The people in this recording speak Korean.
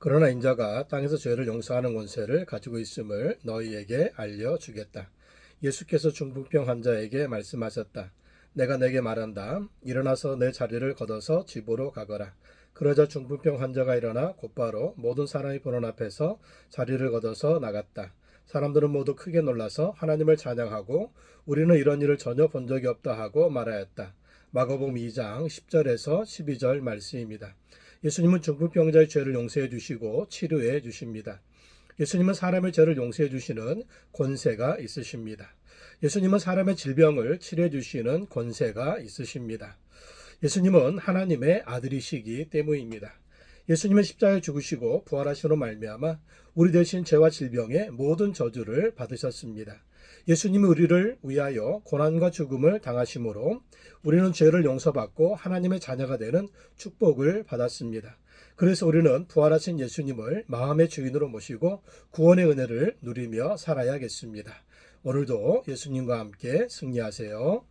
그러나 인자가 땅에서 죄를 용서하는 권세를 가지고 있음을 너희에게 알려주겠다. 예수께서 중풍병 환자에게 말씀하셨다. 내가 내게 말한다. 일어나서 내 자리를 걷어서 집으로 가거라. 그러자 중풍병 환자가 일어나 곧바로 모든 사람이 보는 앞에서 자리를 걷어서 나갔다. 사람들은 모두 크게 놀라서 하나님을 찬양하고 우리는 이런 일을 전혀 본 적이 없다 하고 말하였다. 마가복음 2장 10절에서 12절 말씀입니다. 예수님은 중풍병자의 죄를 용서해 주시고 치료해 주십니다. 예수님은 사람의 죄를 용서해 주시는 권세가 있으십니다. 예수님은 사람의 질병을 치료해 주시는 권세가 있으십니다. 예수님은 하나님의 아들이시기 때문입니다. 예수님은 십자가에 죽으시고 부활하시로 말미암아 우리 대신 죄와 질병의 모든 저주를 받으셨습니다. 예수님이 우리를 위하여 고난과 죽음을 당하심으로 우리는 죄를 용서받고 하나님의 자녀가 되는 축복을 받았습니다. 그래서 우리는 부활하신 예수님을 마음의 주인으로 모시고 구원의 은혜를 누리며 살아야겠습니다. 오늘도 예수님과 함께 승리하세요.